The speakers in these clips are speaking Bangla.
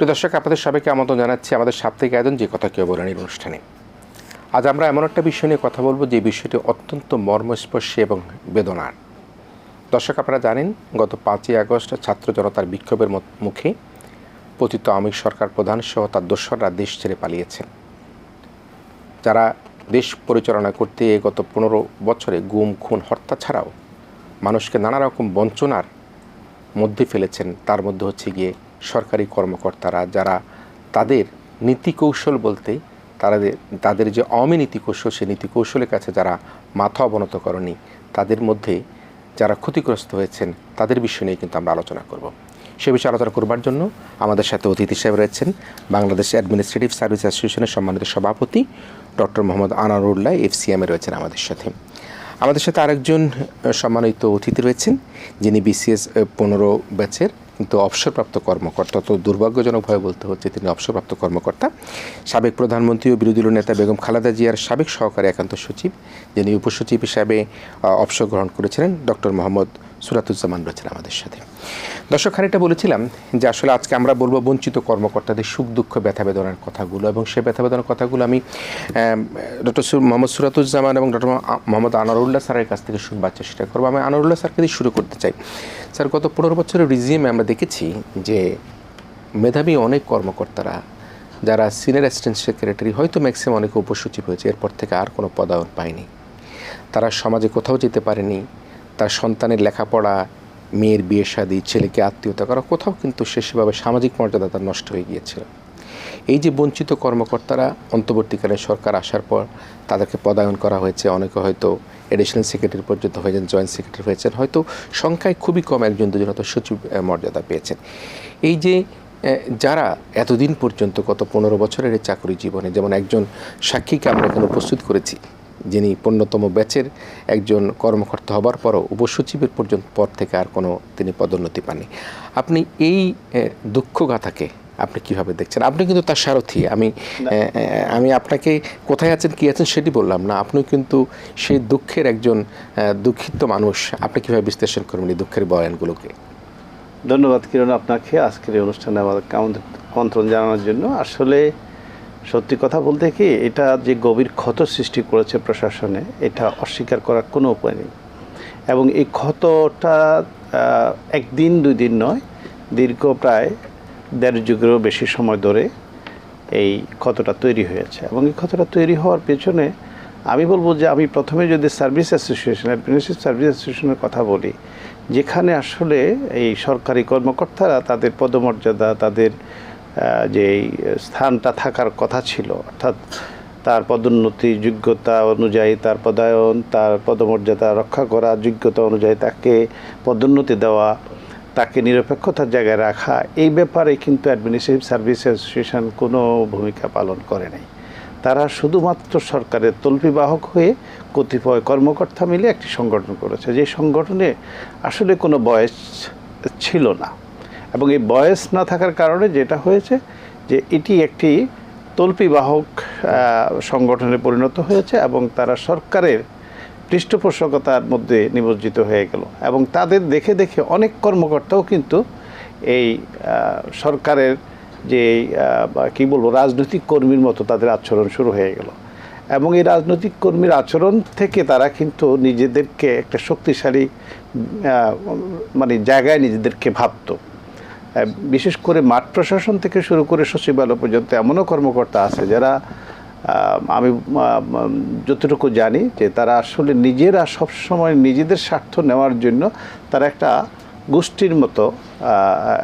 প্রিয় দর্শক, আপনাদের সবাইকে আমন্ত্রণ জানাচ্ছি আমাদের সাপ্তাহিক আয়োজন, যে কথা কেউ বলেন অনুষ্ঠানে। আজ আমরা এমন একটা বিষয় নিয়ে কথা বলব, যে বিষয়টি অত্যন্ত মর্মস্পর্শী এবং বেদনার। দর্শক, আপনারা জানেন, গত পাঁচই আগস্ট ছাত্র জনতার বিক্ষোভের মুখে পতিত আওয়ামী সরকার প্রধান সহ তার দোসররা দেশ ছেড়ে পালিয়েছেন। যারা দেশ পরিচালনা করতে গত পনেরো বছরে গুম, খুন, হত্যা ছাড়াও মানুষকে নানা রকম বঞ্চনার মধ্যে ফেলেছেন, তার মধ্যে হচ্ছে গিয়ে সরকারি কর্মকর্তারা যারা তাদের নীতি কৌশল বলতে তাদের তাদের যে আওয়ামী নীতি কৌশল সেই নীতি কৌশলের কাছে যারা মাথা অবনত করেনি, তাদের মধ্যে যারা ক্ষতিগ্রস্ত হয়েছেন, তাদের বিষয় নিয়ে কিন্তু আমরা আলোচনা করব। সে বিষয়ে আলোচনা করবার জন্য আমাদের সাথে অতিথি হিসেবে রয়েছেন বাংলাদেশ অ্যাডমিনিস্ট্রেটিভ সার্ভিস অ্যাসোসিয়েশনের সম্মানিত সভাপতি ডক্টর মোহাম্মদ আনারুল্লাহ এফসিএমে রয়েছেন আমাদের সাথে। আমাদের সাথে আরেকজন সম্মানিত অতিথি রয়েছেন যিনি বিসিএস পনেরো ব্যাচের কিন্তু অবসরপ্রাপ্ত কর্মকর্তা তো দুর্ভাগ্যজনকভাবে বলতে হচ্ছে তিনি অবসরপ্রাপ্ত কর্মকর্তা। সাবেক প্রধানমন্ত্রী ও বিরোধী দলীয় নেতা বেগম খালেদা জিয়ার সাবেক সহকারী একান্ত সচিব, যিনি উপসচিব হিসাবে অবসর গ্রহণ করেছিলেন, ডক্টর মোহাম্মদ সুরাতুজ্জামান রয়েছেন আমাদের সাথে। দর্শক, খানিকটা বলেছিলাম যে আসলে আজকে আমরা বলব বঞ্চিত কর্মকর্তাদের সুখ, দুঃখ, ব্যথা, বেদনার কথাগুলো এবং সেই ব্যথা, বেদনার কথাগুলো আমি ডক্টর মোহাম্মদ সুরাতুজ্জামান এবং ডক্টর মোহাম্মদ আনারুল্লাহ স্যারের কাছ থেকে শুনবার চেষ্টা করব। আমি আনারুল্লাহ স্যারকে দিয়ে শুরু করতে চাই। স্যার, গত পনেরো বছরের রিজিমে আমরা দেখেছি যে মেধাবী অনেক কর্মকর্তারা, যারা সিনিয়র অ্যাসিস্ট্যান্ট সেক্রেটারি, হয়তো ম্যাক্সিমাম অনেকে উপসচিব হয়েছে, এরপর থেকে আর কোনো পদায়ন পায়নি। তারা সমাজে কোথাও যেতে পারেনি তার সন্তানের লেখাপড়া, মেয়ের বিয়ে শাদী, ছেলেকে আত্মীয়তা করা, কোথাও কিন্তু সে সেভাবে সামাজিক মর্যাদা তার নষ্ট হয়ে গিয়েছিল। এই যে বঞ্চিত কর্মকর্তারা অন্তর্বর্তীকালীন সরকার আসার পর তাদেরকে পদায়ন করা হয়েছে, অনেকে হয়তো এডিশনাল সেক্রেটারি পর্যন্ত হয়েছেন জয়েন্ট সেক্রেটারি হয়েছেন, হয়তো সংখ্যায় খুবই কম একজন, দুজন হয়তো সচিব মর্যাদা পেয়েছেন। এই যে যারা এতদিন পর্যন্ত গত পনেরো বছরের চাকরি জীবনে, যেমন একজন সাক্ষীকে আমরা এখানে উপস্থিত করেছি যিনি পণ্যতম ব্যাচের একজন কর্মকর্তা হবার পরও উপসচিবের পর্যন্ত পর থেকে আর কোনো তিনি পদোন্নতি পাননি। আপনি এই দুঃখগাথাকে আপনি কীভাবে দেখছেন? আপনি কিন্তু তার সারথি। আমি আমি আপনাকে কোথায় আছেন, কি আছেন সেটি বললাম না। আপনি কিন্তু সেই দুঃখের একজন দুঃখিত মানুষ। আপনি কীভাবে বিশ্লেষণ করবেন এই দুঃখের বয়ানগুলোকে? ধন্যবাদ কিরণ আপনাকে। আজকের এই অনুষ্ঠানে আমাদের আমন্ত্রণ জানানোর জন্য। আসলে সত্যি কথা বলতে কি, এটা যে গভীর ক্ষত সৃষ্টি করেছে প্রশাসনে, এটা অস্বীকার করার কোনো উপায় নেই। এবং এই ক্ষতটা একদিন দুই দিন নয়, দীর্ঘ প্রায় দেড় যুগেরও বেশি সময় ধরে এই ক্ষতটা তৈরি হয়েছে। এবং এই ক্ষতটা তৈরি হওয়ার পেছনে আমি বলব যে, আমি প্রথমে যদি সার্ভিস অ্যাসোসিয়েশন, অ্যাডমিনিস্ট্রেটিভ সার্ভিস অ্যাসোসিয়েশনের কথা বলি, যেখানে আসলে এই সরকারি কর্মকর্তারা তাদের পদমর্যাদা, তাদের আহ, যে স্থানটা থাকার কথা ছিল অর্থাৎ তার পদোন্নতি যোগ্যতা অনুযায়ী তার পদায়ন তার পদমর্যাদা রক্ষা করা যোগ্যতা অনুযায়ী তাকে পদোন্নতি দেওয়া তাকে নিরপেক্ষতার জায়গায় রাখা এই ব্যাপারে কিন্তু অ্যাডমিনিস্ট্রেটিভ সার্ভিস অ্যাসোসিয়েশন কোনো ভূমিকা পালন করে নাই। তারা শুধুমাত্র সরকারের তল্পিবাহক হয়ে কতিপয় কর্মকর্তা মিলে একটি সংগঠন করেছে। যে সংগঠনে আসলে কোনো বয়স ছিল না। এবং এই বয়স না থাকার কারণে যেটা হয়েছে যে এটি একটি তল্পিবাহক সংগঠনে পরিণত হয়েছে এবং তারা সরকারের পৃষ্ঠপোষকতার মধ্যে নিমজ্জিত হয়ে গেল এবং তাদের দেখে দেখে অনেক কর্মকর্তাও কিন্তু এই সরকারের যে কী বলব, রাজনৈতিক কর্মীর মতো তাদের আচরণ শুরু হয়ে গেল এবং এই রাজনৈতিক কর্মীর আচরণ থেকে তারা কিন্তু নিজেদেরকে একটা শক্তিশালী মানে জায়গায় নিজেদেরকে ভাবতো। বিশেষ করে মাঠ প্রশাসন থেকে শুরু করে সচিবালয় পর্যন্ত এমনও কর্মকর্তা আছে যারা আমি যতটুকু জানি যে তারা আসলে নিজেরা সবসময় নিজেদের স্বার্থ নেওয়ার জন্য তারা একটা গোষ্ঠীর মতো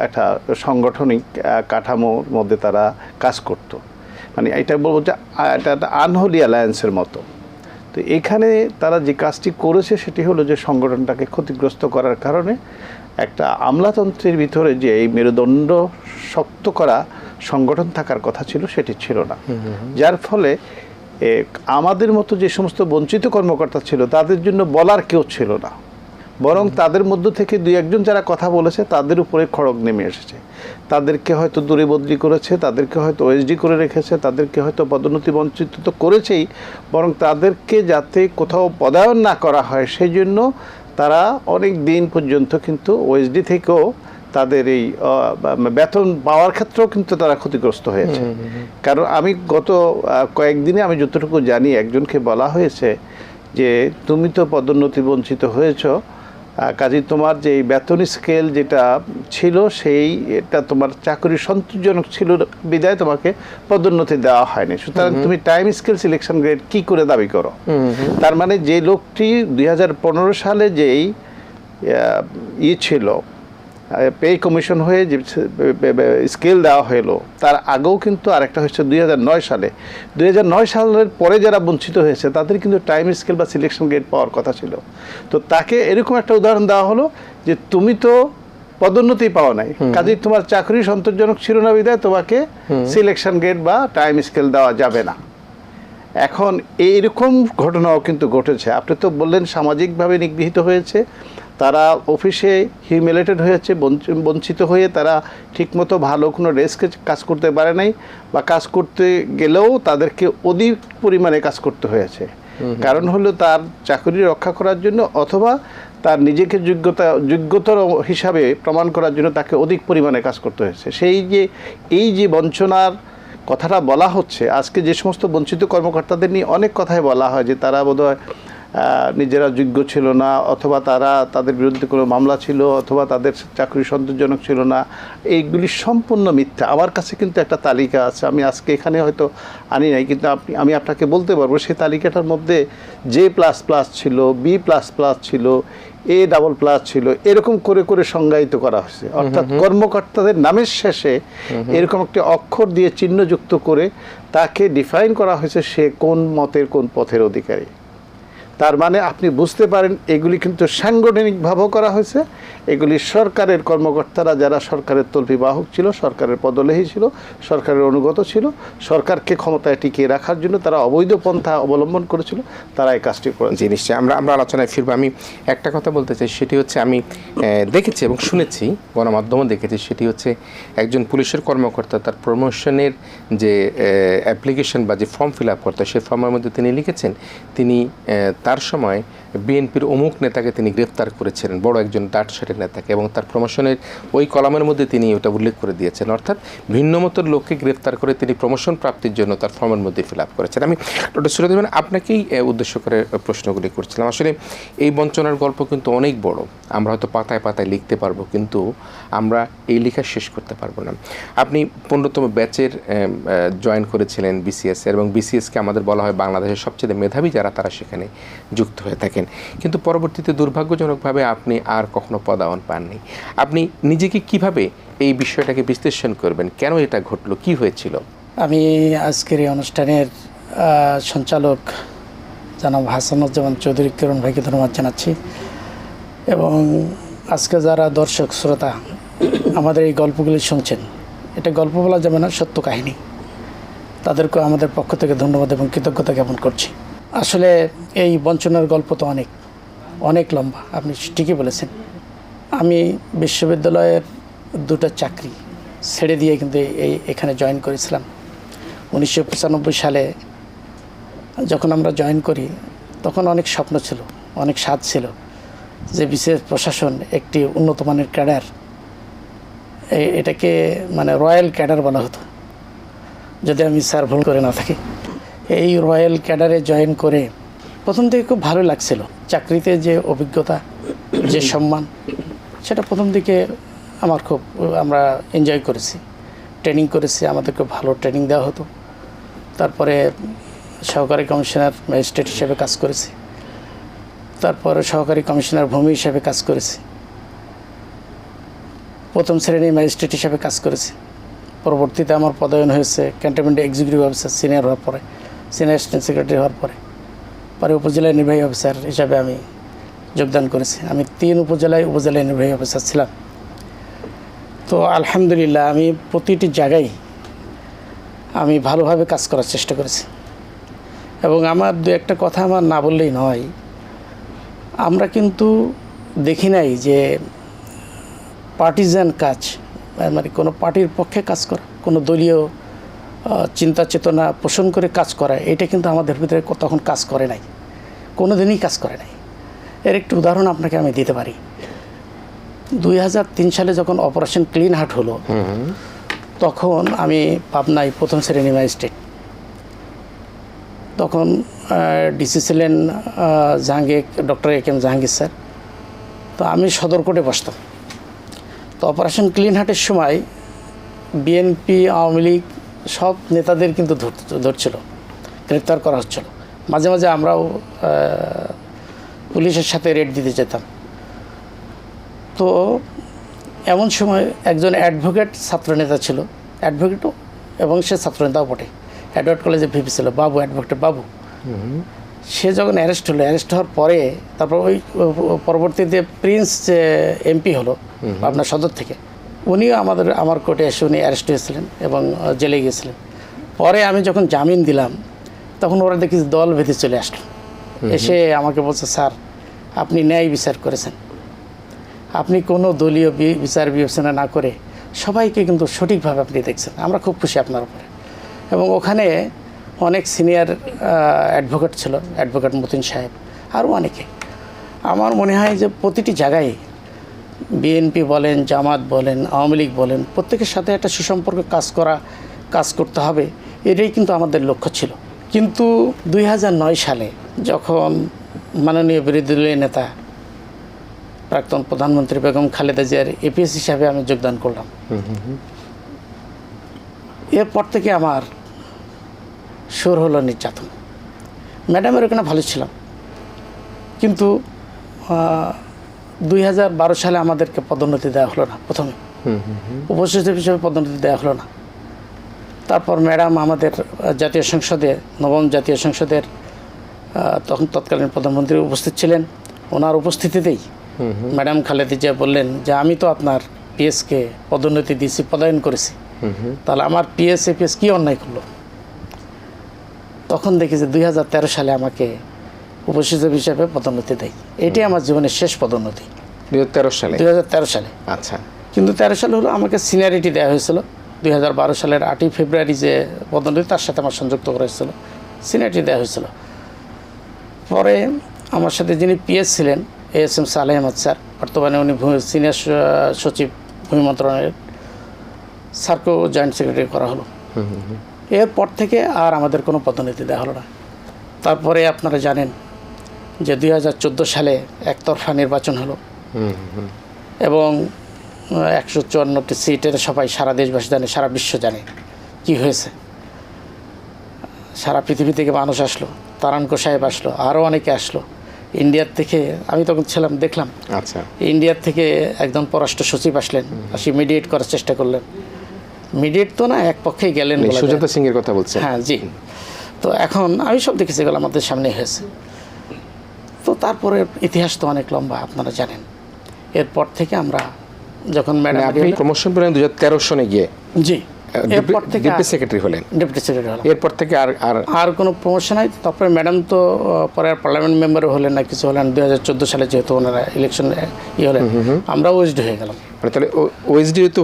একটা সাংগঠনিক কাঠামোর মধ্যে তারা কাজ করত। মানে এটা বলব যে এটা একটা আনহোলি অ্যালায়েন্সের মতো। তো এখানে তারা যে কাজটি করেছে সেটি হলো যে সংগঠনটাকে ক্ষতিগ্রস্ত করার কারণে একটা আমলাতন্ত্রের ভিতরে যে এই মেরুদণ্ড শক্ত করা সংগঠন থাকার কথা ছিল সেটি ছিল না। যার ফলে আমাদের মতো যে সমস্ত বঞ্চিত কর্মকর্তা ছিল তাদের জন্য বলার কেউ ছিল না। বরং তাদের মধ্য থেকে দুই একজন যারা কথা বলেছে তাদের উপরে খড়গ নেমে এসেছে। তাদেরকে হয়তো দূরে বদলি করেছে তাদেরকে হয়তো ওএসডি করে রেখেছে তাদেরকে হয়তো পদোন্নতি বঞ্চিত তো করেছেই বরং তাদেরকে যাতে কোথাও পদায়ন না করা হয় সেই জন্য তারা অনেক দিন পর্যন্ত কিন্তু ওএসডি থেকেও তাদের এই বেতন পাওয়ার ক্ষেত্রেও কিন্তু তারা ক্ষতিগ্রস্ত হয়েছে। কারণ আমি গত কয়েকদিনে আমি যতটুকু জানি একজনকে বলা হয়েছে যে তুমি তো পদোন্নতি বঞ্চিত হয়েছো কাজেই তোমার যে বেতন স্কেল যেটা ছিল সেই এটা তোমার চাকরি সন্তোষজনক ছিল বিদায় তোমাকে পদোন্নতি দেওয়া হয়নি। সুতরাং তুমি টাইম স্কেল সিলেকশন গ্রেড কি করে দাবি করো? তার মানে যে লোকটি দুই হাজার পনেরো সালে যেই ইয়ে ছিল পে কমিশন হয়ে যে স্কেল দেওয়া হলো তার আগেও কিন্তু আরেকটা হচ্ছে দুই সালে। দুই হাজার নয় সালের পরে যারা বঞ্চিত হয়েছে তাদের কিন্তু টাইম স্কেল বা সিলেকশন গ্রেড পাওয়ার কথা ছিল। তো তাকে এরকম একটা উদাহরণ দেওয়া হলো যে তুমি তো পদোন্নতি পাওয়া নাই। কাজেই তোমার চাকরি সন্তোষজনক ছিল না বিদায় তোমাকে সিলেকশন গ্রেড বা টাইম স্কেল দেওয়া যাবে না। এখন এইরকম ঘটনাও কিন্তু ঘটেছে। আপনি তো বললেন সামাজিকভাবে নিগৃহীত হয়েছে। তারা অফিসে হিউমিলেটেড হয়েছে বঞ্চ- বঞ্চিত হয়ে তারা ঠিকমতো ভালো কোনো রেস্কে কাজ করতে পারে নাই বা কাজ করতে গেলেও তাদেরকে অধিক পরিমাণে কাজ করতে হয়েছে। কারণ হলো তার চাকরি রক্ষা করার জন্য অথবা তার নিজেকে যোগ্যতা যোগ্যতর হিসাবে প্রমাণ করার জন্য তাকে অধিক পরিমাণে কাজ করতে হয়েছে। সেই যে এই যে বঞ্চনার কথাটা বলা হচ্ছে আজকে যে সমস্ত বঞ্চিত কর্মকর্তাদের নিয়ে অনেক কথাই বলা হয় যে তারা বোধহয় নিজেরা যোগ্য ছিল না অথবা তারা তাদের বিরুদ্ধে কোনো মামলা ছিল অথবা তাদের চাকরি সন্তোষজনক ছিল না এইগুলি সম্পূর্ণ মিথ্যা। আমার কাছে কিন্তু একটা তালিকা আছে আমি আজকে এখানে হয়তো আনি নাই কিন্তু আপনি আমি আপনাকে বলতে পারব সেই তালিকাটার মধ্যে জে প্লাস প্লাস ছিল বি প্লাস প্লাস ছিল এ ডাবল প্লাস ছিল এরকম করে করে সংজ্ঞায়িত করা হয়েছে। অর্থাৎ কর্মকর্তাদের নামের শেষে এরকম একটি অক্ষর দিয়ে চিহ্নযুক্ত করে তাকে ডিফাইন করা হয়েছে সে কোন মতের কোন পথের অধিকারী। তার মানে আপনি বুঝতে পারেন এগুলি কিন্তু সাংগঠনিকভাবেও করা হয়েছে। এগুলি সরকারের কর্মকর্তারা যারা সরকারের তল্পি বাহক ছিল, সরকারের পদলেহী ছিল, সরকারের অনুগত ছিল, সরকারকে ক্ষমতায় টিকিয়ে রাখার জন্য তারা অবৈধ পন্থা অবলম্বন করেছিল, তারা এই কাজটি করেছে। জি, নিশ্চয়ই। আমরা আমরা আলোচনায় ফিরবো। আমি একটা কথা বলতে চাই, সেটি হচ্ছে আমি দেখেছি এবং শুনেছি, গণমাধ্যমও দেখেছি, সেটি হচ্ছে একজন পুলিশের কর্মকর্তা, তার প্রমোশনের যে অ্যাপ্লিকেশন বা যে ফর্ম ফিল আপ করতে সেই ফর্মের মধ্যে তিনি লিখেছেন, তিনি তার সময় বিএনপির অমুক নেতাকে তিনি গ্রেফতার করেছিলেন, বড় একজন ডাট সেটের নেতাকে, এবং তার প্রমোশনের ওই কলামের মধ্যে তিনি ওটা উল্লেখ করে দিয়েছেন। অর্থাৎ ভিন্নমতর লোককে গ্রেফতার করে তিনি প্রমোশন প্রাপ্তির জন্য তার ফর্মের মধ্যে ফিল আপ করেছেন। আমি ডক্টর সুরদেবেন আপনাকেই উদ্দেশ্য করে প্রশ্নগুলি করছিলাম। আসলে এই বঞ্চনার গল্প কিন্তু অনেক বড়। আমরা হয়তো পাতায় পাতায় লিখতে পারব, কিন্তু আমরা এই লেখা শেষ করতে পারব না। আপনি পনেরোতম ব্যাচের জয়েন করেছিলেন বিসিএস এবং বিসিএসকে আমাদের বলা হয় বাংলাদেশের সবচেয়ে মেধাবী যারা, তারা সেখানে যুক্ত হয়ে থাকেন। কিন্তু পরবর্তীতে দুর্ভাগ্যজনকভাবে আপনি আর কখনো পদায়ন পাননি। আপনি নিজেকে কীভাবে এই বিষয়টাকে বিশ্লেষণ করবেন? কেন এটা ঘটলো? কি হয়েছিল? আমি আজকের এই অনুষ্ঠানের সঞ্চালক জানাব হাসানুজ্জামান চৌধুরী, কিরণ ভাইকে ধন্যবাদ জানাচ্ছি। এবং আজকে যারা দর্শক, শ্রোতা, আমাদের এই গল্পগুলি শুনছেন, এটা গল্প বলা যাবে না, সত্য কাহিনী। তাদেরকে আমাদের পক্ষ থেকে ধন্যবাদ এবং কৃতজ্ঞতা জ্ঞাপন করছি। আসলে এই বঞ্চনার গল্প তো অনেক অনেক লম্বা, আপনি ঠিকই বলেছেন। আমি বিশ্ববিদ্যালয়ের দুটো চাকরি ছেড়ে দিয়ে কিন্তু এই, এখানে জয়েন করেছিলাম। উনিশশো পঁচানব্বই সালে যখন আমরা জয়েন করি, তখন অনেক স্বপ্ন ছিল, অনেক স্বাদ ছিল যে বিশেষ প্রশাসন একটি উন্নত মানের ক্যাডার এটাকে মানে রয়্যাল ক্যাডার বলা হতো। যদি আমি স্যার ভুল করে না থাকি। এই রয়্যাল ক্যাডারে জয়েন করে প্রথম থেকে খুব ভালো লাগছিল। চাকরিতে যে অভিজ্ঞতা, যে সম্মান, সেটা প্রথম দিকে আমার খুব, আমরা এনজয় করেছি। ট্রেনিং করেছি আমাদেরকে ভালো ট্রেনিং দেওয়া হতো। তারপরে সহকারী কমিশনার ম্যাজিস্ট্রেট হিসেবে কাজ করেছি। তারপরে সহকারী কমিশনার ভূমি হিসেবে কাজ করেছি। প্রথম শ্রেণি ম্যাজিস্ট্রেট হিসেবে কাজ করেছি। পরবর্তীতে আমার পদায়ন হয়েছে ক্যান্টনমেন্ট এক্সিকিউটিভ অফিসার সিনিয়র হওয়ার পরে। সিনিয়র অ্যাসিস্ট্যান্ট সেক্রেটারি হওয়ার পরে। পরে উপজেলা নির্বাহী অফিসার হিসাবে আমি যোগদান করেছি। আমি তিন উপজেলায় উপজেলা নির্বাহী অফিসার ছিলাম। তো আলহামদুলিল্লাহ আমি প্রতিটি জায়গায় আমি ভালোভাবে কাজ করার চেষ্টা করেছি। এবং আমার দু একটা কথা আমার না বললেই নয়, আমরা কিন্তু দেখি নাই যে পার্টিজান কাজ মানে কোনো পার্টির পক্ষে কাজ করা, কোনো দলীয় চিন্তা চেতনা পোষণ করে কাজ করা এটা কিন্তু আমাদের ভিতরে তখন কাজ করে নাই। কোনো দিনই কাজ করে নাই। এর একটি উদাহরণ আপনাকে আমি দিতে পারি। দুই হাজার তিন সালে যখন অপারেশন ক্লিন হার্ট হলো তখন আমি পাবনায় প্রথম শ্রেণি ম্যাজিস্ট্রেট। তখন ডিসি ছিলেন Jahangir doctor A K M Jahangir sir. তো আমি সদর কোর্টে বসতাম। তো অপারেশন ক্লিন হার্টের সময় বিএনপি আওয়ামী লীগ সব নেতাদের কিন্তু ধর- ধরছিল গ্রেপ্তার করা হচ্ছিল। মাঝে মাঝে আমরাও পুলিশের সাথে রেড দিতে যেতাম। তো এমন সময় একজন অ্যাডভোকেট ছাত্রনেতা ছিল অ্যাডভোকেটও এবং সে ছাত্রনেতাও বটে। অ্যাডভোকেট কলেজে ভিপি ছিল বাবু অ্যাডভোকেট বাবু। সে যখন অ্যারেস্ট হলো অ্যারেস্ট হওয়ার পরে তারপর ওই পরবর্তীতে প্রিন্স যে এমপি হলো আপনার সদর থেকে উনিও আমাদের আমার কোর্টে এসে উনি অ্যারেস্ট হয়েছিলেন এবং জেলে গিয়েছিলেন। পরে আমি যখন জামিন দিলাম তখন ওরা দেখি দল ভেদে চলে আসলো। এসে আমাকে বলছে স্যার আপনি ন্যায় বিচার করেছেন। আপনি কোনো দলীয় বিচার বিবেচনা না করে সবাইকে কিন্তু সঠিকভাবে আপনি দেখছেন। আমরা খুব খুশি আপনার উপরে। এবং ওখানে অনেক সিনিয়র অ্যাডভোকেট ছিল অ্যাডভোকেট মতিন সাহেব আরও অনেকে। আমার মনে হয় যে প্রতিটি জায়গায় বিএনপি বলেন, জামাত বলেন, আওয়ামী লীগ বলেন, প্রত্যেকের সাথে একটা সুসম্পর্ক কাজ করা, কাজ করতে হবে। এটাই কিন্তু আমাদের লক্ষ্য ছিল। কিন্তু দুই হাজার নয় সালে যখন মাননীয় বিরোধী দলীয় নেতা প্রাক্তন প্রধানমন্ত্রী বেগম খালেদা জিয়ার এপিএস হিসাবে আমি যোগদান করলাম। এরপর থেকে আমার সুর হলো নির্যাতন। ম্যাডামের ওখানে ভালো ছিলাম। কিন্তু দুই হাজার বারো সালে আমাদেরকে পদোন্নতি দেওয়া হলো না প্রথমে। উপসচিব হিসেবে পদোন্নতি দেওয়া হলো না। তারপর ম্যাডাম আমাদের জাতীয় সংসদে নবম জাতীয় সংসদের তখন তৎকালীন প্রধানমন্ত্রী উপস্থিত ছিলেন। ওনার উপস্থিতিতেই ম্যাডাম খালেদি জিয়া বললেন যে আমি তো আপনার পিএসকে পদোন্নতি দিয়েছি পদায়ন করেছি। তাহলে আমার পিএস এপিএস কী অন্যায় করল? তখন দেখি যে দুই হাজার তেরো সালে আমাকে উপসচিব হিসাবে পদোন্নতি দেয়। এটাই আমার জীবনের শেষ পদোন্নতি। দুই হাজার তেরো সালে? দুই হাজার তেরো সালে। আচ্ছা। কিন্তু তেরো সালে হলো আমাকে সিনিয়রিটি দেওয়া হয়েছিল। দুই হাজার বারো সালের আটই ফেব্রুয়ারি যে পদোন্নতি তার সাথে আমার সংযুক্ত করা হয়েছিল। সিনিয়রিটি দেওয়া হয়েছিল। পরে আমার সাথে যিনি পিএস ছিলেন A S M Saleh Ahmad sir বর্তমানে উনি সিনিয়র সচিব ভূমি মন্ত্রণালয়ের স্যারকেও জয়েন্ট সেক্রেটারি করা হলো। এরপর থেকে আর আমাদের কোনো পদোন্নতি দেওয়া হলো না। তারপরে আপনারা জানেন যে দুই হাজার চোদ্দ সালে একতরফা নির্বাচন হলো। এবং একশো চুয়ান্নটি সিটের সবাই সারা দেশবাসী জানে সারা বিশ্ব জানে কি হয়েছে। সারা পৃথিবী থেকে মানুষ আসলো তারানকো সাহেব আসলো আরও অনেকে আসলো। ইন্ডিয়ার থেকে আমি তখন ছিলাম দেখলাম। আচ্ছা। ইন্ডিয়ার থেকে একজন পররাষ্ট্র সচিব আসলেন আসি মিডিয়েট করার চেষ্টা করলেন। মিডিয়েট তো না এক পক্ষেই গেলেন। সুজাতা সিং এর কথা বলছেন। হ্যাঁ জি। তো এখন আমি সব দেখেছি এগুলো আমাদের সামনে হয়েছে। তো তারপরে ইতিহাস তো অনেক লম্বা আপনারা জানেন। এরপর থেকে আমরা যখন ম্যাডাম আপনি প্রমোশন পেলেন দুই হাজার তেরো সনে গিয়ে। জি। এরপর থেকে ডিপি সেক্রেটারি হলেন। ডেপুটি সেক্রেটারি হলাম। এরপর থেকে আর আর আর কোনো প্রমোশন হয় তারপরে ম্যাডাম তো পরে আর পার্লামেন্ট মেম্বারও হলেন না কিছু হলেন। দুই হাজার চোদ্দ সালে যেহেতু ওনারা ইলেকশন ইয়ে হলেন আমরা ওয়েস্ট হয়ে গেলাম। মানে তাহলে ওএসডি তো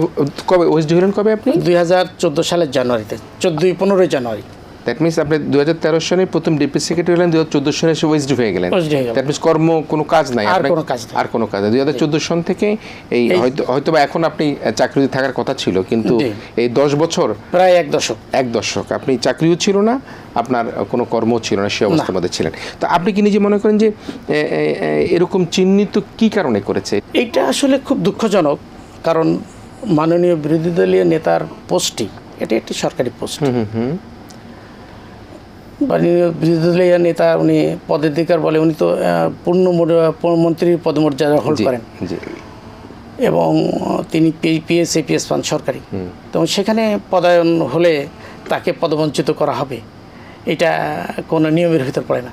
কবে ওএসডি হলেন কবে আপনি? দুই হাজার চোদ্দ সালের জানুয়ারিতে চোদ্দোই পনেরোই জানুয়ারি। দ্যাট মিনস আপনি দুই হাজার তেরো সনে প্রথম ডিপি সেক্রেটারি হলেন দু হাজার চোদ্দ সনে এসে ওয়েস্ট হয়ে গেলেন। দ্যাট মিনস কর্ম কোনো কাজ নাই। আর কোনো কাজ। আর কোনো কাজ দুই হাজার চোদ্দ সন থেকে এই হয়তো হয়তো বা এখন আপনি চাকরিতে থাকার কথা ছিল কিন্তু এই দশ বছর প্রায় এক দশক। এক দশক। আপনি চাকরিও ছিল না আপনার কোনো কর্ম ছিল না সে অবস্থার মধ্যে ছিলেন। তো আপনি কি নিজে মনে করেন যে এরকম চিহ্নিত কি কারণে করেছে? এটা আসলে খুব দুঃখজনক কারণ মাননীয় বিরোধী দলীয় নেতার পোস্টটি এটা একটি সরকারি পোস্ট। বিরোধী দলীয় নেতা উনি পদাধিকার বলে উনি তো পূর্ণ মন্ত্রীর পদমর্যাদা হোল্ড করেন। এবং তিনি পিএস এপিএস পান সরকারি। তো সেখানে পদায়ন হলে তাকে পদবঞ্চিত করা হবে। এটা কোনো নিয়মের ভিতর পড়ে না।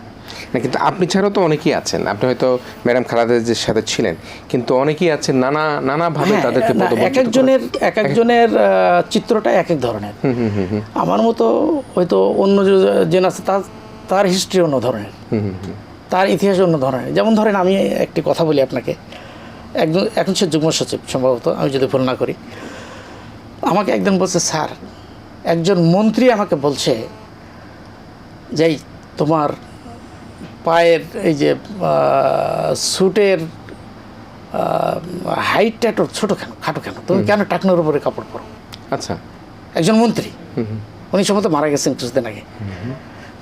না কিন্তু আপনি ছাড়াও তো অনেকেই আছেন। আপনি হয়তো ম্যাডাম খালাদের সাথে ছিলেন কিন্তু অনেকেই আছেন নানা নানাভাবে হ্যাঁ, তাদেরকে এক একজনের এক একজনের চিত্রটা এক এক ধরনের আমার মতো হয়তো অন্য যে- জেন আছে তার তার হিস্ট্রি অন্য ধরনের। তার ইতিহাস অন্য ধরনের। যেমন ধরেন আমি একটি কথা বলি আপনাকে। একজন এখন সে যুগ্ম সচিব সম্ভবত আমি যদি ভুল না করি। আমাকে একদিন বলছে স্যার একজন মন্ত্রী আমাকে বলছে যে তোমার পায়ের এই যে স্যুটের হাইটটা একটু ছোটো কেন খাটো কেন? তুমি কেন টাকনোর উপরে কাপড় পরো? আচ্ছা। একজন মন্ত্রী। উনি সম্ভবত মারা গেছেন কিছুদিন আগে।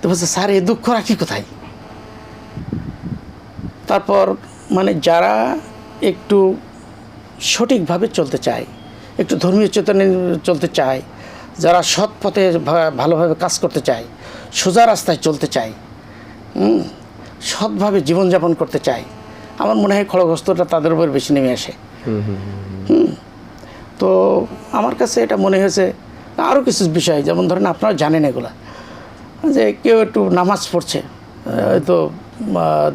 তো বলছে স্যার এ দুঃখ রাখি কোথায়? তারপর মানে যারা একটু সঠিকভাবে চলতে চায় একটু ধর্মীয় চেতনা চলতে চায় যারা সৎ পথে ভালোভাবে কাজ করতে চায় সোজা রাস্তায় চলতে চায় হুম, সৎভাবে জীবনযাপন করতে চায় আমার মনে হয় খড়গস্তটা তাদের উপর বেশি নেমে আসে। হুম, তো আমার কাছে এটা মনে হয়েছে আরও কিছু বিষয় যেমন ধরেন আপনারা জানেন এগুলা যে কেউ একটু নামাজ পড়ছে হয়তো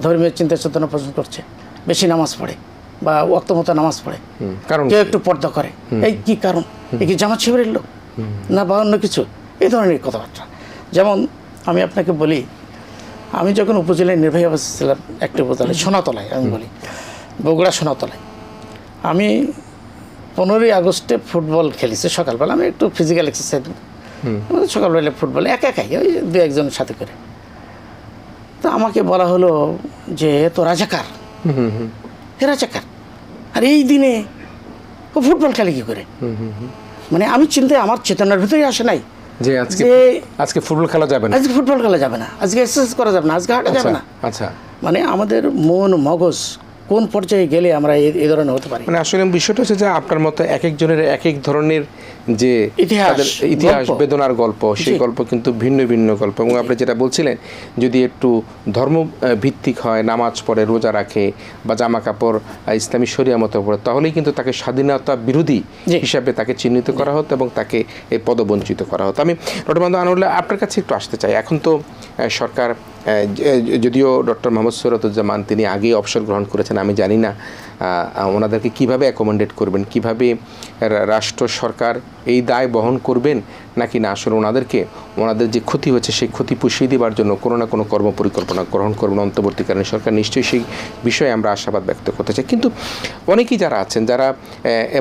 ধর্মীয় চিন্তা চেতনা পোষণ করছে বেশি নামাজ পড়ে বা ওক্ত মতো নামাজ পড়ে। কারণ কেউ একটু পর্দা করে। এই কি কারণ? এই কি জামাত শিবিরের লোক? না বা অন্য কিছু? এই ধরনের কথাবার্তা। যেমন আমি আপনাকে বলি আমি যখন উপজেলায় নির্বাহী অবস্থা ছিলাম একটা উপজেলায় সোনাতলায় আমি বলি বগুড়া সোনাতলায় আমি পনেরোই আগস্টে ফুটবল খেলেছি সকালবেলা। আমি একটু ফিজিক্যাল এক্সারসাইজ সকালবেলা ফুটবল একা একাই ওই দু একজনের সাথে করে। তো আমাকে বলা হলো যে তো রাজাকার। হে রাজাকার? আর এই দিনে ও ফুটবল খেলে কী করে? মানে আমি চিন্তায় আমার চেতনার ভিতরেই আসে নাই। যে আজকে আজকে ফুটবল খেলা যাবে না। আজকে ফুটবল খেলা যাবে না। আজকে এক্সারসাইজ করা যাবে না। আজকে হাঁটা যাবে আচ্ছা না। আচ্ছা। মানে আমাদের মন মগজ কোন পর্যায়ে গেলে আমরা এই- এই ধরনের হতে পারি? মানে আসলে বিষয়টা হচ্ছে যে আপনার মতো এক একজনের এক এক ধরনের যে ইতিহাস, ইতিহাস বেদনার গল্প সেই গল্প কিন্তু ভিন্ন ভিন্ন গল্প। এবং আপনি যেটা বলছিলেন যদি একটু ধর্ম ভিত্তিক হয় নামাজ পড়ে রোজা রাখে বা জামা কাপড় ইসলামী শরিয়া মতো পড়ে তাহলেই কিন্তু তাকে স্বাধীনতা বিরোধী হিসাবে তাকে চিহ্নিত করা হতো এবং তাকে এই পদবঞ্চিত করা হতো। আমি ডক্টর মাহমুদ আনুল্লাহ আপনার কাছে একটু আসতে চাই। এখন তো সরকার যদিও ডক্টর মোহাম্মদ সৈরতুজ্জামান তিনি আগেই অবসর গ্রহণ করেছেন আমি জানি না ওনাদেরকে কীভাবে অ্যাকোমোডেট করবেন? কীভাবে রাষ্ট্র সরকার এই দায় বহন করবেন? নাকি না, আসলে ওনাদেরকে, ওনাদের যে ক্ষতি হচ্ছে, সেই ক্ষতি পুষিয়ে দেওয়ার জন্য কোনো না কোনো কর্ম পরিকল্পনা গ্রহণ করবেন। অন্তর্বর্তীকালীন সরকার নিশ্চয়ই সেই বিষয়ে আমরা আশাবাদ ব্যক্ত করতে চাই। কিন্তু অনেকেই যারা আছেন, যারা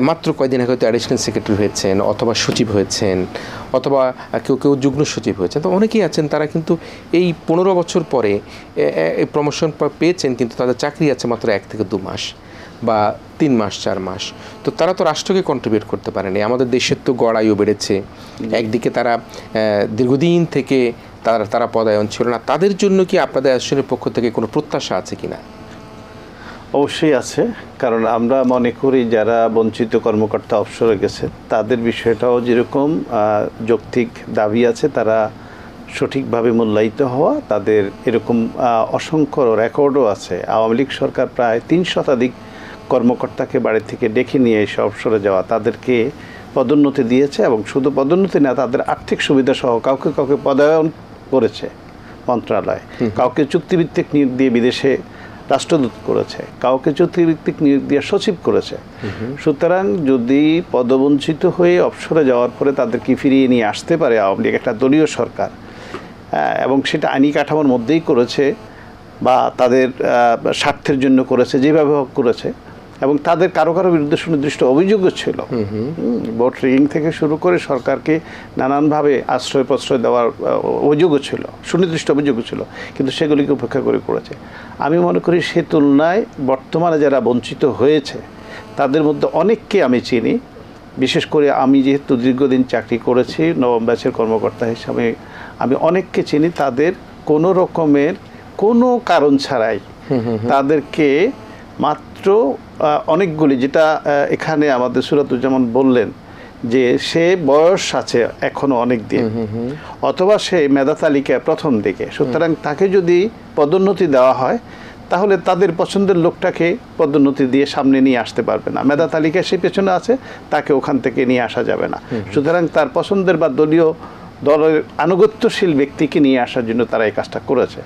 মাত্র কয়েকদিন আগে হয়তো অ্যাডিশনাল সেক্রেটারি হয়েছেন, অথবা সচিব হয়েছেন, অথবা কেউ কেউ যুগ্ম সচিব হয়েছেন, তো অনেকেই আছেন, তারা কিন্তু এই পনেরো বছর পরে প্রমোশন পেয়েছেন, কিন্তু তাদের চাকরি আছে মাত্র এক থেকে দু মাস। বা তিন মাস চার মাস। তো তারা তো রাষ্ট্রকে কন্ট্রিবিউট করতে পারেনি। আমাদের দেশের তো গড়াইও বেড়েছে। একদিকে তারা দীর্ঘদিন থেকে তারা তারা পদায়ন ছিল না। তাদের জন্য কি আপনাদের অ্যাসোসিয়েশনের পক্ষ থেকে কোনো প্রত্যাশা আছে কি না অবশ্যই আছে। কারণ আমরা মনে করি যারা বঞ্চিত কর্মকর্তা অবসরে গেছে তাদের বিষয়টাও যেরকম যৌক্তিক দাবি আছে তারা সঠিকভাবে মূল্যায়িত হওয়া তাদের এরকম অসংখ্য রেকর্ডও আছে। আওয়ামী লীগ সরকার প্রায় তিন শতাধিক কর্মকর্তাকে বাড়ি থেকে ডেকে নিয়ে এসে অবসরে যাওয়া তাদেরকে পদোন্নতি দিয়েছে এবং শুধু পদোন্নতি না তাদের আর্থিক সুবিধা সহ কাউকে কাউকে পদায়ন করেছে মন্ত্রণালয়। কাউকে চুক্তিভিত্তিক নিয়োগ দিয়ে বিদেশে রাষ্ট্রদূত করেছে কাউকে চুক্তিভিত্তিক নিয়োগ দিয়ে সচিব করেছে। সুতরাং যদি পদবঞ্চিত হয়ে অবসরে যাওয়ার পরে তাদেরকে ফিরিয়ে নিয়ে আসতে পারে আওয়ামী লীগ একটা দলীয় সরকার এবং সেটা আইনি কাঠামোর মধ্যেই করেছে বা তাদের স্বার্থের জন্য করেছে যেভাবে হোক করেছে এবং তাদের কারও কারও বিরুদ্ধে সুনির্দিষ্ট অভিযোগও ছিল। ভোট রিগিং থেকে শুরু করে সরকারকে নানানভাবে আশ্রয় প্রশ্রয় দেওয়ার অভিযোগও ছিল সুনির্দিষ্ট অভিযোগও ছিল কিন্তু সেগুলিকে উপেক্ষা করে করেছে। আমি মনে করি সে তুলনায় বর্তমানে যারা বঞ্চিত হয়েছে তাদের মধ্যে অনেককে আমি চিনি। বিশেষ করে আমি যেহেতু দীর্ঘদিন চাকরি করেছি নবম ব্যাচের কর্মকর্তা হিসাবে আমি অনেককে চিনি। তাদের কোনো রকমের কোনো কারণ ছাড়াই তাদেরকে মাত্র অনেকগুলি যেটা এখানে আমাদের সুরতুজ্জামান বললেন যে সে বয়স আছে এখনও অনেক দিন। অথবা সে মেধা তালিকায় প্রথম দিকে। সুতরাং তাকে যদি পদোন্নতি দেওয়া হয় তাহলে তাদের পছন্দের লোকটাকে পদোন্নতি দিয়ে সামনে নিয়ে আসতে পারবে না। মেধা তালিকায় সে পেছনে আছে তাকে ওখান থেকে নিয়ে আসা যাবে না। সুতরাং তার পছন্দের বা দলীয় দলের আনুগত্যশীল ব্যক্তিকে নিয়ে আসার জন্য তারা এই কাজটা করেছে।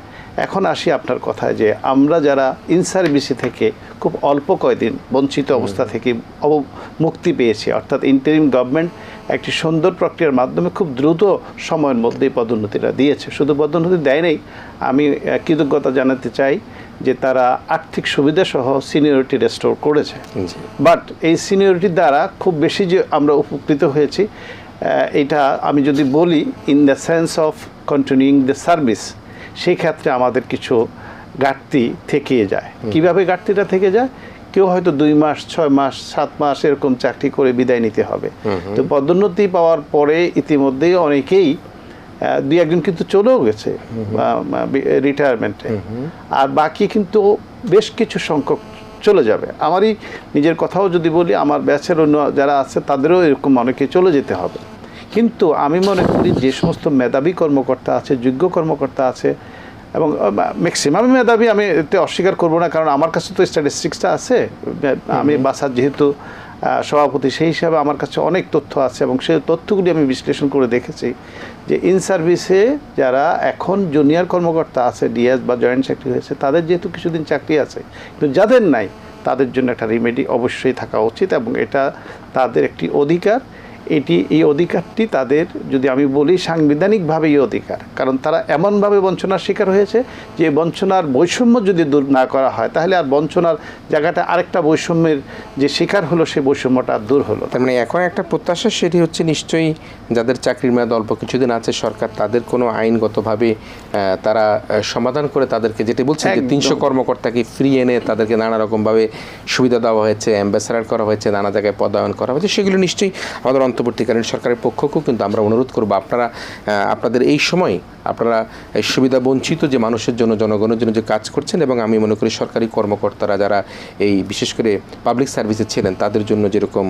এখন আসি আপনার কথায় যে আমরা যারা ইনসার্ভিসি থেকে খুব অল্প কয়দিন বঞ্চিত অবস্থা থেকে অব মুক্তি পেয়েছি অর্থাৎ ইন্টারিম গভর্নমেন্ট একটি সুন্দর প্রক্রিয়ার মাধ্যমে খুব দ্রুত সময়ের মধ্যেই পদোন্নতিটা দিয়েছে। শুধু পদোন্নতি দেয় নেই আমি কৃতজ্ঞতা জানাতে চাই যে তারা আর্থিক সুবিধা সহ সিনিয়রিটি রেস্টোর করেছে বাট এই সিনিয়রিটির দ্বারা খুব বেশি যে আমরা উপকৃত হয়েছি এটা আমি যদি বলি in the sense of continuing the service সেই ক্ষেত্রে আমাদের কিছু ঘাটতি থেকে যায়। কীভাবে ঘাটতিটা থেকে যায়? কেউ হয়তো দুই মাস ছয় মাস সাত মাস এরকম চাকরি করে বিদায় নিতে হবে। তো পদোন্নতি পাওয়ার পরে ইতিমধ্যেই অনেকেই দুই একজন কিন্তু চলেও গেছে রিটায়ারমেন্টে আর বাকি কিন্তু বেশ কিছু সংখ্যক চলে যাবে। আমারই নিজের কথাও যদি বলি আমার ব্যাচের অন্য যারা আছে তাদেরও এরকম অনেকে চলে যেতে হবে। কিন্তু আমি মনে করি যে সমস্ত মেধাবী কর্মকর্তা আছে যোগ্য কর্মকর্তা আছে এবং ম্যাক্সিমাম মেধাবী আমি এতে অস্বীকার করব না কারণ আমার কাছে তো স্ট্যাটিস্টিক্সটা আছে। আমি বাসার যেহেতু সভাপতি সেই হিসাবে আমার কাছে অনেক তথ্য আছে এবং সেই তথ্যগুলি আমি বিশ্লেষণ করে দেখেছি। যে ইন সার্ভিসে যারা এখন জুনিয়র কর্মকর্তা আছে ডিএস বা জয়েন্ট চাকরি হয়েছে, তাদের যেহেতু কিছুদিন চাকরি আছে, কিন্তু যাদের নাই, তাদের জন্য একটা রিমেডি অবশ্যই থাকা উচিত এবং এটা তাদের একটি অধিকার। এটি এই অধিকারটি তাদের যদি আমি বলি সাংবিধানিকভাবে এই অধিকার। কারণ তারা এমনভাবে বঞ্চনার শিকার হয়েছে যে বঞ্চনার বৈষম্য যদি দূর না করা হয় তাহলে আর বঞ্চনার জায়গাটা আরেকটা বৈষম্যের যে শিকার হলো সেই বৈষম্যটা দূর হলো তার মানে এখন একটা প্রত্যাশা সেটি হচ্ছে নিশ্চয়ই যাদের চাকরির মেয়াদ অল্প কিছুদিন আছে সরকার তাদের কোনো আইনগতভাবে তারা সমাধান করে তাদেরকে যেটি বলছে যে তিনশো কর্মকর্তাকে ফ্রি এনে তাদেরকে নানা রকমভাবে সুবিধা দেওয়া হয়েছে অ্যাম্বাসাডার করা হয়েছে নানা জায়গায় পদায়ন করা হয়েছে সেগুলো নিশ্চয়ই আমাদের অন্তর্বর্তীকালীন সরকারের পক্ষকেও কিন্তু আমরা অনুরোধ করব আপনারা আপনাদের এই সময় আপনারা সুবিধা বঞ্চিত যে মানুষের জন্য, জনগণের জন্য যে কাজ করছেন এবং আমি মনে করি সরকারি কর্মকর্তারা যারা এই বিশেষ করে পাবলিক সার্ভিসে ছিলেন, তাদের জন্য যেরকম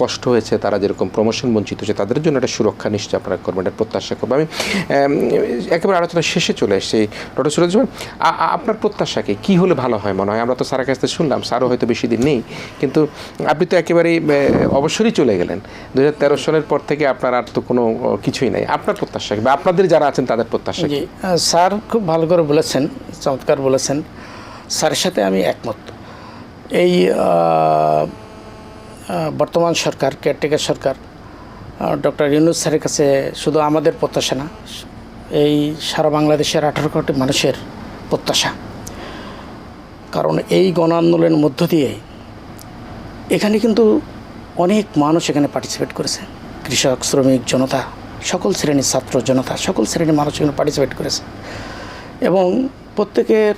কষ্ট হয়েছে, তারা যেরকম প্রমোশন বঞ্চিত হয়েছে, তাদের জন্য একটা সুরক্ষা নিশ্চয় আপনারা করবেন, এটা প্রত্যাশা করব। আমি একেবারে আলোচনা শেষে চলে এসেছি। ডক্টর সুরজ আপনার প্রত্যাশাকে কি হলে ভালো হয় মনে হয়? আমরা তো স্যারের কাছ থেকে শুনলাম, স্যারও হয়তো বেশি দিন নেই, কিন্তু আপনি তো একেবারেই অবসরই চলে গেলেন। দু হাজার সালের পর থেকে আপনার আর তো কোনো কিছুই নাই। আপনার প্রত্যাশা কি? বা আপনাদের যারা আছেন, তাদের প্রত্যাশা কি? স্যার খুব ভালো করে বলেছেন, চমৎকার বলেছেন। স্যারের সাথে আমি একমত। এই বর্তমান সরকার কেয়ারটেকার সরকার ডক্টর ইউনুস স্যারের কাছে শুধু আমাদের প্রত্যাশা না, এই সারা বাংলাদেশের আঠারো কোটি মানুষের প্রত্যাশা। কারণ এই গণ আন্দোলনের মধ্য দিয়ে এখানে কিন্তু অনেক মানুষ এখানে পার্টিসিপেট করেছে। কৃষক শ্রমিক জনতা সকল শ্রেণির ছাত্র জনতা সকল শ্রেণির মানুষ এখানে পার্টিসিপেট করেছে। এবং প্রত্যেকের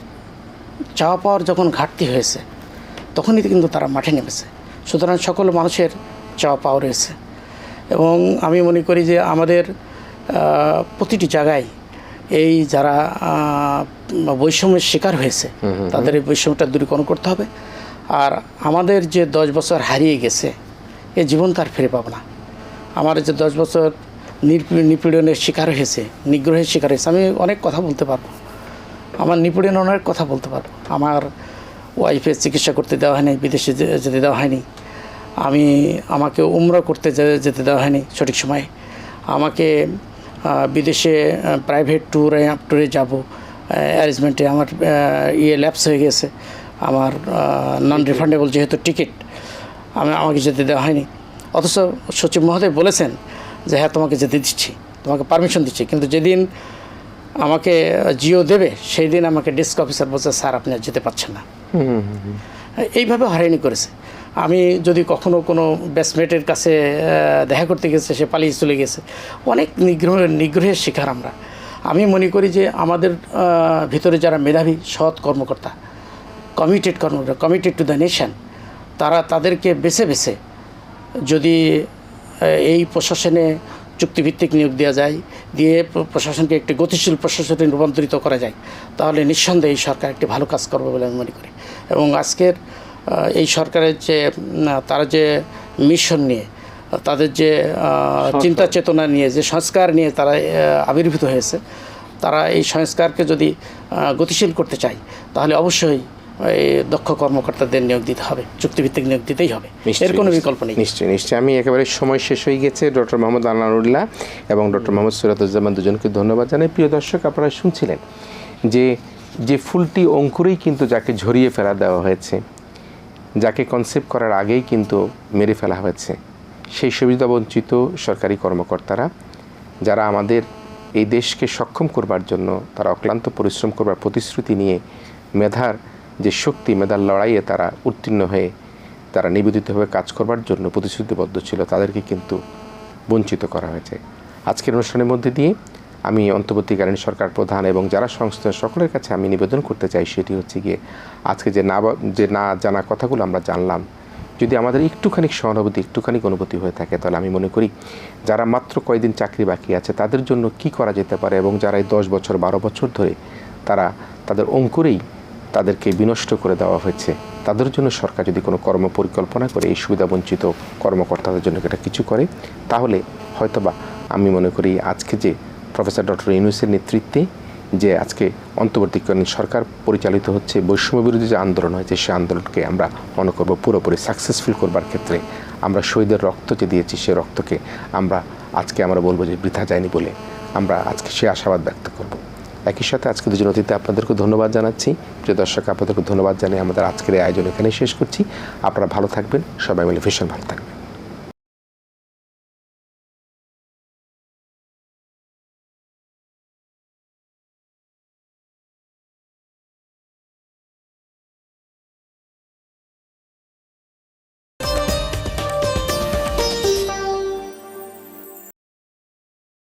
চাওয়া পাওয়ার যখন ঘাটতি হয়েছে তখনই কিন্তু তারা মাঠে নেমেছে। সুতরাং সকল মানুষের চাওয়া পাওয়া রয়েছে। এবং আমি মনে করি যে আমাদের প্রতিটি জায়গায় এই যারা বৈষম্যের শিকার হয়েছে তাদের এই বৈষম্যটা দূরীকরণ করতে হবে। আর আমাদের যে দশ বছর হারিয়ে গেছে এ জীবন তার ফিরে পাবো না। আমার যে দশ বছর নিপীড়নের শিকার হয়েছে, নিগ্রহের শিকার হয়েছে, আমি অনেক কথা বলতে পারব। আমার নিপীড়ন অনেক কথা বলতে পারব। আমার ওয়াইফের চিকিৎসা করতে দেওয়া হয়নি, বিদেশে যেতে দেওয়া হয়নি। আমি আমাকে উমরা করতে যেতে দেওয়া হয়নি সঠিক সময়ে। আমাকে বিদেশে প্রাইভেট ট্যুরে ট্যুরে যাব। অ্যারেঞ্জমেন্টে আমার ইয়ে ল্যাপস হয়ে গেছে। আমার নন রিফান্ডেবল যেহেতু টিকিট আমি আমাকে যেতে দেওয়া হয়নি। অথচ সচিব মহোদয় বলেছেন যে হ্যাঁ তোমাকে যেতে দিচ্ছি তোমাকে পারমিশন দিচ্ছি। কিন্তু যেদিন আমাকে জিও দেবে সেই দিন আমাকে ডেস্ক অফিসার বলছে স্যার আপনি আর যেতে পারছেন না। এইভাবে হয়রানি করেছে। আমি যদি কখনো কোনো ব্যাসমেটের কাছে দেখা করতে গেছে সে পালিয়ে চলে গেছে অনেক নিগ্রহ নিগ্রহের শিকার আমরা। আমি মনে করি যে আমাদের ভিতরে যারা মেধাবী সৎ কর্মকর্তা কমিটেড কর্মকর্তা কমিটেড টু দ্য নেশন তারা তাদেরকে বেছে বেছে যদি এই প্রশাসনে চুক্তিভিত্তিক নিয়োগ দেওয়া যায় দিয়ে প্রশাসনকে একটি গতিশীল প্রশাসনে রূপান্তরিত করা যায় তাহলে নিঃসন্দেহে এই সরকার একটি ভালো কাজ করবে বলে আমি মনে করি। এবং আজকের এই সরকারের যে তারা যে মিশন নিয়ে তাদের যে চিন্তা চেতনা নিয়ে যে সংস্কার নিয়ে তারা আবির্ভূত হয়েছে তারা এই সংস্কারকে যদি গতিশীল করতে চায় তাহলে অবশ্যই দক্ষ কর্মকর্তাদের নিয়োগ দিতে হবে চুক্তিভিত্তিক নিয়োগ দিতেই হবে। এর কোনো বিকল্প নেই। নিশ্চয়ই নিশ্চয়ই। আমি একেবারে সময় শেষ হয়ে গেছে ডক্টর মোহাম্মদ আনারুল্লাহ এবং ডক্টর মোহাম্মদ সুরাতুজ্জামান দুজনকে ধন্যবাদ জানাই। প্রিয় দর্শক আপনারা শুনছিলেন যে যে ফুলটি অঙ্কুরেই কিন্তু যাকে ঝরিয়ে ফেলা দেওয়া হয়েছে যাকে কনসেপ্ট করার আগেই কিন্তু মেরে ফেলা হয়েছে সেই সুবিধা বঞ্চিত সরকারি কর্মকর্তারা যারা আমাদের এই দেশকে সক্ষম করবার জন্য তারা অক্লান্ত পরিশ্রম করবার প্রতিশ্রুতি নিয়ে মেধার যে শক্তি মেধার লড়াইয়ে তারা উত্তীর্ণ হয়ে তারা নিবেদিতভাবে কাজ করবার জন্য প্রতিশ্রুতিবদ্ধ ছিল, তাদেরকে কিন্তু বঞ্চিত করা হয়েছে। আজকের অনুষ্ঠানের মধ্যে দিয়ে আমি অন্তর্বর্তীকালীন সরকার প্রধান এবং যারা সংস্থা সকলের কাছে আমি নিবেদন করতে চাই সেটি হচ্ছে গিয়ে আজকে যে না যে না জানা কথাগুলো আমরা জানলাম, যদি আমাদের একটুখানি সহানুভূতি, একটুখানি অনুভূতি হয়ে থাকে, তাহলে আমি মনে করি যারা মাত্র কয়দিন চাকরি বাকি আছে, তাদের জন্য কি করা যেতে পারে এবং যারা এই দশ বছর, বারো বছর ধরে তারা তাদের অঙ্কুরেই তাদেরকে বিনষ্ট করে দেওয়া হয়েছে। তাদের জন্য সরকার যদি কোনো কর্ম পরিকল্পনা করে, এই সুবিধাবঞ্চিত কর্মকর্তাদের জন্য এটা কিছু করে? তাহলে হয়তোবা আমি মনে করি আজকে যে প্রফেসর ডক্টর ইউনুসের নেতৃত্বে যে আজকে অন্তর্বর্তীকালীন সরকার পরিচালিত হচ্ছে, বৈষম্য বিরোধী যে আন্দোলন হয়েছে সেই আন্দোলনকে আমরা মনে করব পুরোপুরি সাকসেসফুল করবার ক্ষেত্রে আমরা শহীদের রক্ত যে দিয়েছি, সে রক্তকে আমরা আজকে আমরা বলব যে বৃথা যায়নি বলে আমরা আজকে সে আশাবাদ ব্যক্ত করব। একই সাথে আজকে দুজন অতিথি আপনাদেরকে ধন্যবাদ জানাচ্ছি। প্রিয় দর্শক আপনাদেরকে ধন্যবাদ জানিয়ে আমাদের আজকের এই আয়োজন এখানে শেষ করছি। আপনারা ভালো থাকবেন, সবাই মিলে ভীষণ ভালো থাকবেন।